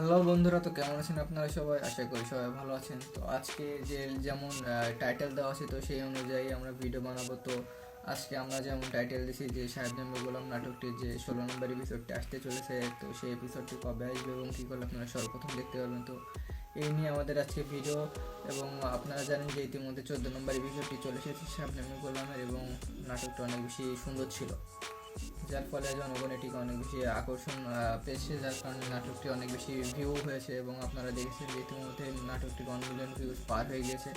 Hello বন্ধুরা, তো কেমন আছেন আপনারা সবাই? আশা করি সবাই ভালো আছেন। তো আজকে যে যেমন টাইটেল দেওয়া আছে, তো সেই অনুযায়ী আমরা ভিডিও বানাবো। তো আজকে আমরা যেমন টাইটেল দিছি, যে সাহেব জামি গোলাম নাটকটির যে ষোলো নম্বর এপিসোডটি আসতে চলেছে, তো সেই এপিসোডটি কবে আসবে এবং কী করলে আপনারা সর্বপ্রথম দেখতে পারবেন? তো এই নিয়ে আমাদের আজকে ভিডিও এবং আপনারা জানেন যে ইতিমধ্যে চোদ্দ নম্বর এপিসোডটি চলে এসেছে সাহেব জামি গোলামের, এবং নাটকটা অনেক বেশি সুন্দর ছিল। যার ফলে জনগণ এটিকে অনেক বেশি আকর্ষণ পেয়েছে, যার কারণে নাটকটি অনেক বেশি ভিউ হয়েছে এবং আপনারা দেখেছেন যে ইতিমধ্যে নাটকটি ওয়ান মিলিয়ন ভিউজ পার হয়ে গেছে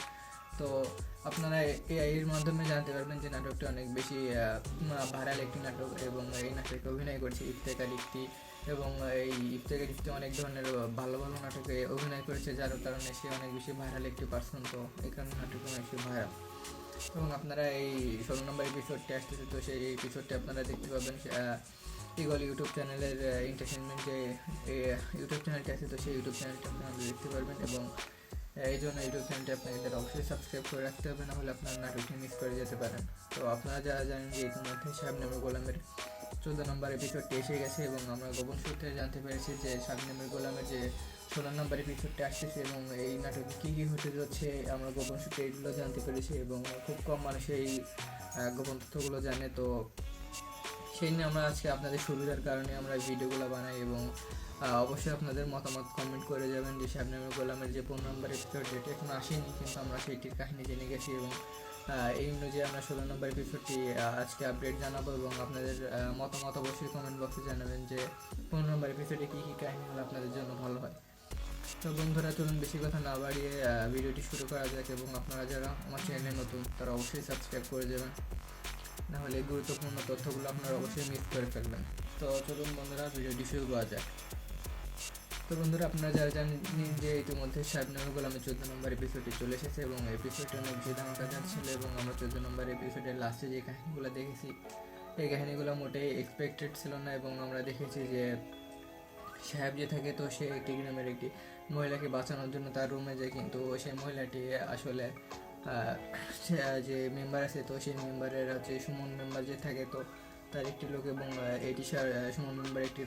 তো আপনারা এর মাধ্যমে জানতে পারবেন যে নাটকটি অনেক বেশি ভাইরাল একটি নাটক এবং এই নাটকে অভিনয় করছে ইফতেকার ইফতি এবং এই ইফতেকার ইফতি অনেক ধরনের ভালো ভালো নাটকে অভিনয় করেছে, যার কারণে সে অনেক বেশি ভাইরাল একটি পার্সন তো এই কারণে নাটকটি অনেক বেশি ভাইরাল। এবং আপনারা এই ষোলো নম্বর এপিসোডটি আসতেছে, তো সেই এপিসোডটি আপনারা দেখতে পাবেন ইগল ইউটিউব চ্যানেলের এন্টারটেনমেন্ট যে ইউটিউব চ্যানেলটি আছে, তো সেই ইউটিউব চ্যানেলটি আপনারা দেখতে পারবেন এবং এই জন্য ইউটিউব চ্যানেলটি আপনাদের অবশ্যই সাবস্ক্রাইব করে রাখতে হবে না হলে আপনার নাটকটি মিস করে যেতে পারেন। তো আপনারা যারা জানেন যে ইতিমধ্যে সাহেব শাবনামে গোলামের চোদ্দ নম্বর এপিসোডটি এসে গেছে এবং আমরা গোপন সূত্রে জানতে পেরেছি যে শাবনামের গোলামের যে ষোলো নম্বর এপিসোডটি আসতেছে এবং এই নাটকে কী কী হতে যাচ্ছে, আমরা গোপন সূত্রে এগুলো জানতে পেরেছি এবং খুব কম মানুষ এই গোপন তথ্যগুলো জানে। তো সেই নিয়ে আমরা আজকে আপনাদের সুবিধার কারণে আমরা ভিডিওগুলো বানাই এবং অবশ্যই আপনাদের মতামত কমেন্ট করে যাবেন যে শাবনামে গোলামের যে পনেরো নম্বর এপিসোড যেটা এখন আসেনি, কিন্তু আমরা সেইটির কাহিনী জেনে গেছি এবং এই অনুযায়ী আমরা ষোলো নম্বর এপিসোডটি আজকে আপডেট জানাব এবং আপনাদের মতামত অবশ্যই কমেন্ট বক্সে জানাবেন যে পনেরো নম্বর এপিসোডে কী কী কাহিনী হলে আপনাদের জন্য ভালো হয়। তো বন্ধুরা, চলুন বেশি কথা না বাড়িয়ে ভিডিওটি শুরু করা যাক এবং আপনারা যারা আমার চ্যানেলে নতুন, তারা অবশ্যই সাবস্ক্রাইব করে যাবেন নাহলে গুরুত্বপূর্ণ তথ্যগুলো আপনারা অবশ্যই মিস করে ফেলবেন। তো চলুন বন্ধুরা, ভিডিওটি শুরু করা যাক। তো বন্ধুরা, আপনারা যারা জানেন যে ইতিমধ্যে সাহেব নামে গোলামের চোদ্দ নম্বর এপিসোডটি চলে এসেছে এবং এপিসোডটি অনেক যে ধামাকাদার ছিল এবং আমরা চোদ্দ নম্বর এপিসোডের লাস্টে যে কাহিনীগুলো দেখেছি, এই কাহিনীগুলো মোটেই এক্সপেক্টেড ছিল না এবং আমরা দেখেছি যে সাহেব যে থাকে তো সে একটি গ্রামের একটি মহিলাকে বাঁচানোর জন্য তার রুমে যায়, কিন্তু সেই মহিলাটি আসলে যে মেম্বার আছে তো সেই মেম্বারের হচ্ছে সুমন মেম্বার যে থাকে তো তার একটি লোক এবং এটি সুমন মেম্বার একটি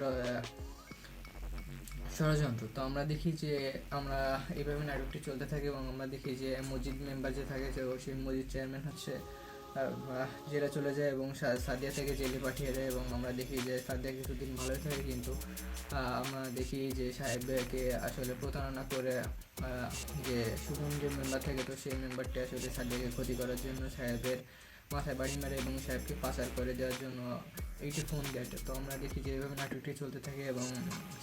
ষড়যন্ত্র। তো আমরা দেখি যে আমরা এইভাবে নাটকটি চলতে থাকে এবং আমরা দেখি যে মসজিদ মেম্বার যে থাকে যে সেই মসজিদ চেয়ারম্যান হচ্ছে জেলে চলে যায় এবং সাদিয়া থেকে জেলে পাঠিয়ে দেয় এবং আমরা দেখি যে সাদিয়া কিছুদিন ভালোই থাকে কিন্তু আমরা দেখি যে সাহেবকে আসলে প্রতারণা করে যে সুমন যে মেম্বার থাকে, তো সেই মেম্বারটি আসলে সাদিয়াকে ক্ষতি করার জন্য সাহেবের মাথায় বাড়ি মারে এবং সাহেবকে পাচার করে দেওয়ার জন্য এইটি ফোন দেয় তো আমরা দেখি যে এইভাবে নাটকটি চলতে থাকে এবং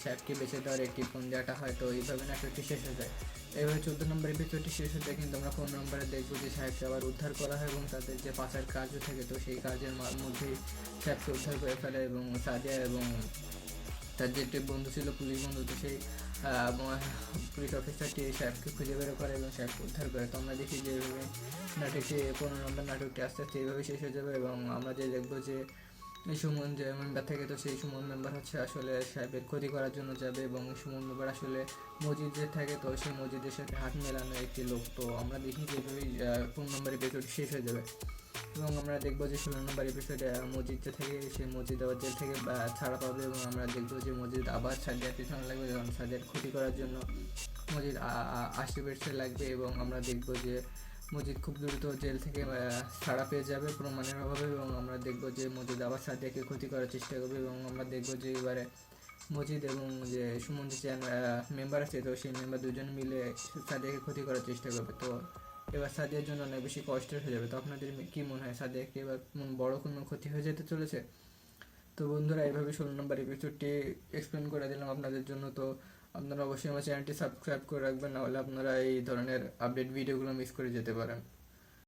সাহেবকে বেঁচে দেওয়ার একটি ফোন দেওয়াটা হয়, তো এইভাবে নাটকটি শেষ হয়ে যায়। এইভাবে চোদ্দ নম্বর এপিসোডটি শেষ হয়ে যায় কিন্তু আমরা পনেরো নম্বরে দেখব যে সাহেবকে আবার উদ্ধার করা হয় এবং তাদের যে পাচার কাজও থাকে, তো সেই কাজের মা- মধ্যেই সাহেবকে উদ্ধার করে ফেলে এবং সাদিয়া এবং তার যে বন্ধু ছিল, পুলিশ বন্ধু, তো সেই পুলিশ অফিসারটি সাহেবকে খুঁজে বের করে এবং সাহেবকে উদ্ধার করে তো আমরা দেখি যে এইভাবে নাটকটি পনেরো নম্বর নাটকটি আস্তে আস্তে এইভাবে শেষ হয়ে যাবে এবং আমরা যে দেখব যে সুমন যে মেম্বার থাকে তো সেই সুমন মেম্বার হচ্ছে আসলে সাহেবের ক্ষতি করার জন্য যাবে এবং সুমন মেম্বার আসলে মসজিদ যে থাকে তো সেই মসজিদের সাথে হাত মেলানো একটি লোক। তো আমরা দেখি যে এইভাবেই পনেরো নম্বর এপিসোড শেষ হয়ে যাবে। এবং আমরা দেখব যে ষোলো নম্বর এপিসোডে মসজিদ থাকে, সেই মসজিদ আবার জেল থেকে ছাড়া পাবে এবং আমরা দেখব যে মসজিদ আবার সাদিয়ার পিছনে লাগবে এবং সাদিয়ার ক্ষতি করার জন্য মসজিদ আশি বেডসে লাগবে এবং আমরা দেখব যে মসজিদ খুব দ্রুত জেল থেকে ছাড়া পেয়ে যাবে প্রমাণের অভাবে এবং আমরা দেখব যে মসজিদ আবার সাদিয়াকে ক্ষতি করার চেষ্টা করবে এবং আমরা দেখব যে এবারে মসজিদ এবং যে সুমন যে মেম্বার আছে, তো সেই মেম্বার দুজন মিলে সাদিয়াকে ক্ষতি করার চেষ্টা করবে। তো এবার সাদিয়ার জন্য অনেক বেশি কষ্টের হয়ে যাবে। তো আপনাদের কী মনে হয়? সাদিয়াকে এবার বড় কোনো ক্ষতি হয়ে যেতে চলেছে? তো বন্ধুরা এইভাবে ষোলো নম্বর এপিসোডটি এক্সপ্লেন করে দিলাম আপনাদের জন্য। তো আপনারা অবশ্যই আমার চ্যানেলটি সাবস্ক্রাইব করে রাখবেন, নাহলে আপনারা এই ধরনের আপডেট ভিডিওগুলো মিস করে যেতে পারেন।